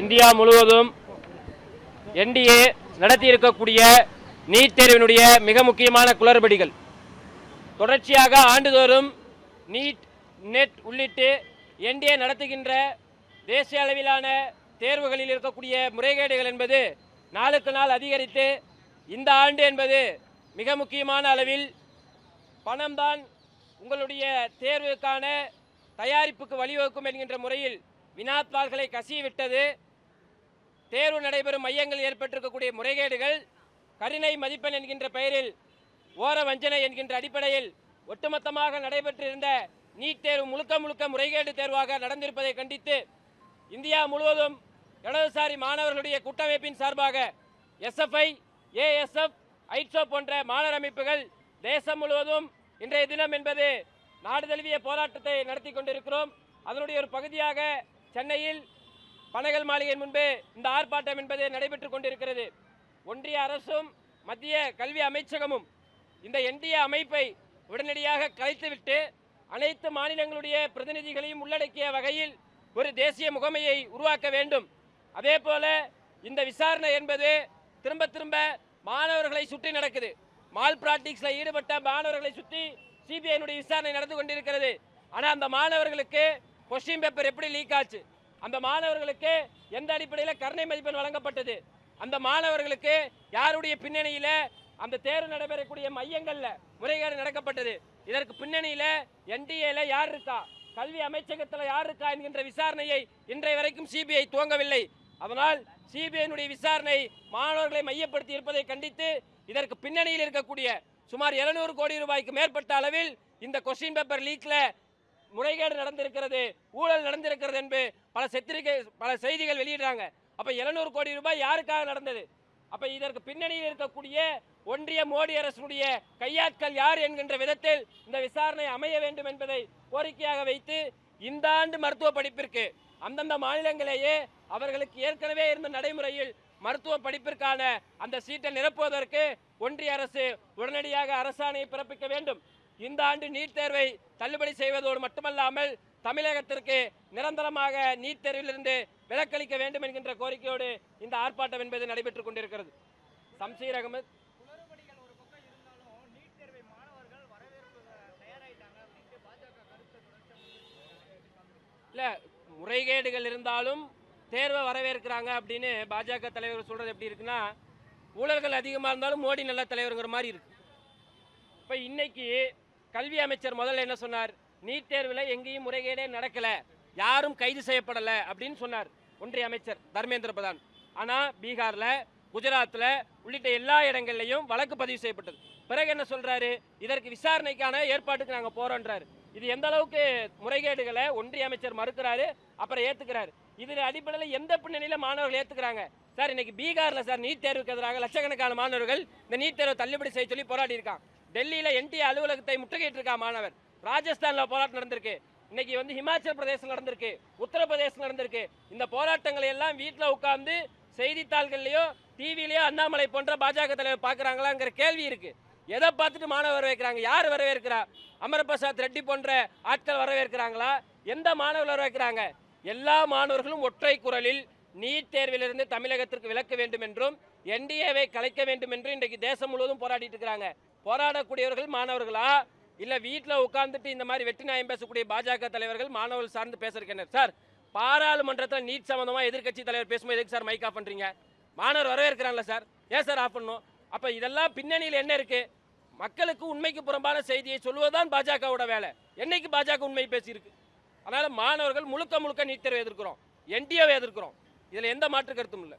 India முழுவதும் NDA நடத்தி இருக்கக்கூடிய நீட் தேர்வினுடைய மிக முக்கியமான குளறுபடிகள். தொடர்ச்சியாக ஆண்டுதோறும் நீட் நெட் உள்ளிட்டு என்டிஏ நடத்துகின்ற தேசிய அளவிலான தேர்வுகளில் இருக்கக்கூடிய முறைகேடுகள் என்பது நாளுக்கு நாள் அதிகரித்து இந்த ஆண்டு என்பது மிக முக்கியமான அளவில் பணம்தான் உங்களுடைய தேர்வுக்கான தயாரிப்புக்கு வழிவகுக்கும் என்கின்ற முறையில் வினாத்தாள்களை கசிவிட்டது. தேர்வு நடைபெறும் மையங்களில் ஏற்பட்டிருக்கக்கூடிய முறைகேடுகள் கருணை மதிப்பெண் என்கின்ற பெயரில் ஓர வஞ்சனை என்கின்ற அடிப்படையில் ஒட்டுமொத்தமாக நடைபெற்றிருந்த நீட் தேர்வு முழுக்க முழுக்க முறைகேடு தேர்வாக நடந்திருப்பதை கண்டித்து இந்தியா முழுவதும் இடதுசாரி மாணவர்களுடைய கூட்டமைப்பின் சார்பாக எஸ்எஃப்ஐ ஏஎஸ்எஃப் ஐட்ஸோ போன்ற மாணவர் அமைப்புகள் தேசம் முழுவதும் இன்றைய தினம் என்பது நாடு தழுவிய போராட்டத்தை நடத்தி கொண்டிருக்கிறோம். அதனுடைய ஒரு பகுதியாக சென்னையில் பனகல் மாளிகை முன்பு இந்த ஆர்ப்பாட்டம் என்பது நடைபெற்றுக் கொண்டிருக்கிறது. ஒன்றிய அரசும் மத்திய கல்வி அமைச்சகமும் இந்த என்டிஏ அமைப்பை உடனடியாக கலைத்துவிட்டு அனைத்து மாநிலங்களுடைய பிரதிநிதிகளையும் உள்ளடக்கிய வகையில் ஒரு தேசிய முகமையை உருவாக்க வேண்டும். அதே போல இந்த விசாரணை என்பது திரும்ப திரும்ப மாணவர்களை சுற்றி நடக்குது. மால் பிராக்டிக்ஸில் ஈடுபட்ட மாணவர்களை சுற்றி சிபிஐனுடைய விசாரணை நடந்து கொண்டிருக்கிறது. ஆனால் அந்த மாணவர்களுக்கு கொஸ்டின் பேப்பர் எப்படி லீக் ஆச்சு? அந்த மாணவர்களுக்கு எந்த அடிப்படையில் கருணை மதிப்பெண் வழங்கப்பட்டது? அந்த மாணவர்களுக்கு யாருடைய பின்னணியில அந்த தேர்வு நடைபெறக்கூடிய மையங்கள்ல முறைகேடு நடக்கப்பட்டது? இதற்கு பின்னணியில என்டிஏல யார் இருக்கா? கல்வி அமைச்சகத்தில் யார் இருக்கா என்கின்ற விசாரணையை இன்றைய வரைக்கும் சிபிஐ துவங்கவில்லை. அதனால் சிபிஐனுடைய விசாரணை மாணவர்களை மையப்படுத்தி இருப்பதை கண்டித்து இதற்கு பின்னணியில் இருக்கக்கூடிய சுமார் 700 கோடி ரூபாய்க்கு மேற்பட்ட அளவில் இந்த கொஸ்டின் பேப்பர் லீக்ல முறைகேடு நடந்திருக்கிறது ஊழல் நடந்திருக்கிறது என்று பல செத்திரிகை பல செய்திகள் வெளியிடுறாங்க. அப்போ எழுநூறு கோடி ரூபாய் யாருக்காக நடந்தது? அப்போ இதற்கு பின்னணியில் இருக்கக்கூடிய ஒன்றிய மோடி அரசுடைய கையாட்கள் யார் என்கின்ற விதத்தில் இந்த விசாரணை அமைய வேண்டும் என்பதை கோரிக்கையாக வைத்து இந்த ஆண்டு மருத்துவ படிப்பிற்கு அந்தந்த மாநிலங்களேயே அவர்களுக்கு ஏற்கனவே இருந்த நடைமுறையில் மருத்துவ படிப்பிற்கான அந்த சீட்டை நிரப்புவதற்கு ஒன்றிய அரசு உடனடியாக அரசாணையை பிறப்பிக்க வேண்டும். இந்த ஆண்டு நீட் தேர்வை தள்ளுபடி செய்வதோடு மட்டுமல்லாமல் தமிழகத்திற்கு நிரந்தரமாக நீட் தேர்விலிருந்து விலக்களிக்க வேண்டும் என்கின்ற கோரிக்கையோடு இந்த ஆர்ப்பாட்டம் என்பது நடைபெற்றுக் கொண்டிருக்கிறது. சம்சீர் அகமது இல்ல முறைகேடுகள் இருந்தாலும் தேர்வை வரவேற்கிறாங்க அப்படின்னு பாஜக தலைவர் சொல்றது எப்படி இருக்குன்னா ஊழல்கள் அதிகமாக இருந்தாலும் மோடி நல்ல தலைவருங்கிற மாதிரி இருக்கு. இப்போ இன்னைக்கு கல்வி அமைச்சர் முதல்ல என்ன சொன்னார்? நீட் தேர்வில் எங்கேயும் முறைகேடே நடக்கல. யாரும் கைது செய்யப்படலை. அப்படின்னு சொன்னார் ஒன்றிய அமைச்சர் தர்மேந்திர பிரதான். ஆனால் பீகாரில் குஜராத்தில் உள்ளிட்ட எல்லா இடங்கள்லையும் வழக்கு பதிவு செய்யப்பட்டது. பிறகு என்ன சொல்கிறாரு இதற்கு விசாரணைக்கான ஏற்பாட்டுக்கு நாங்கள் போகிறோன்றார் இது எந்த அளவுக்கு முறைகேடுகளை ஒன்றிய அமைச்சர் மறுக்கிறாரு அப்புறம் ஏத்துக்கிறாரு. இதில் அடிப்படையில் எந்த பின்னணியில் மாணவர்கள் ஏற்றுக்கிறாங்க சார் இன்னைக்கு பீகாரில் சார் நீட் தேர்வுக்கு எதிராக லட்சக்கணக்கான மாணவர்கள் இந்த நீட் தேர்வை தள்ளுபடி செய்ய சொல்லி போராடி இருக்கான் டெல்லியில என்டிஏ அலுவலகத்தை முற்றுகையிட்டு இருக்கா மாணவர் ராஜஸ்தான்ல போராட்டம் நடந்திருக்கு. இன்னைக்கு வந்து ஹிமாச்சல் பிரதேசம் நடந்திருக்கு. உத்தரப்பிரதேசம் நடந்திருக்கு. இந்த போராட்டங்களை எல்லாம் வீட்டில் உட்கார்ந்து செய்தித்தாள்கள்லயோ டிவிலயோ அண்ணாமலை போன்ற பாஜக தலைவர் பார்க்குறாங்களாங்கிற கேள்வி இருக்கு. எதை பார்த்துட்டு மாணவர் வரவேற்கிறாங்க? யார் வரவேற்கிறா? அமரபிரசாத் ரெட்டி போன்ற ஆட்கள் வரவேற்கிறாங்களா? எந்த மாணவர்கள் வரவேற்கிறாங்க? எல்லா மாணவர்களும் ஒற்றை குரலில் நீட் தேர்விலிருந்து தமிழகத்திற்கு விலக்க வேண்டும் என்றும் என்டிஏவை கலைக்க வேண்டும் என்றும் இன்றைக்கு தேசம் முழுவதும் போராடிட்டு இருக்கிறாங்க. போராடக்கூடியவர்கள் மாணவர்களா? இல்லை வீட்டில் உட்கார்ந்துட்டு இந்த மாதிரி வெற்றி நியாயம் பேசக்கூடிய பாஜக தலைவர்கள் மாணவர்கள் சார்ந்து பேசுறேன் சார் பாராளுமன்றத்தில் நீட் சம்மந்தமாக எதிர்க்கட்சி தலைவர் பேசும்போது எதுக்கு சார் மைக் ஆஃப் பண்ணுறீங்க மாணவர் வரவேற்கிறாங்களா சார். ஏன் சார் ஆஃப் பண்ணும் அப்போ இதெல்லாம் பின்னணியில் என்ன இருக்குது மக்களுக்கு உண்மைக்கு புறம்பான செய்தியை சொல்வதுதான் பாஜகவோட வேலை. என்னைக்கு பாஜக உண்மை பேசியிருக்கு? அதனால் மாணவர்கள் முழுக்க முழுக்க நீட் தேர்வை எதிர்க்கிறோம். என்டிஏவை எதிர்க்கிறோம். இதில் எந்த மாற்று கருத்தும் இல்லை.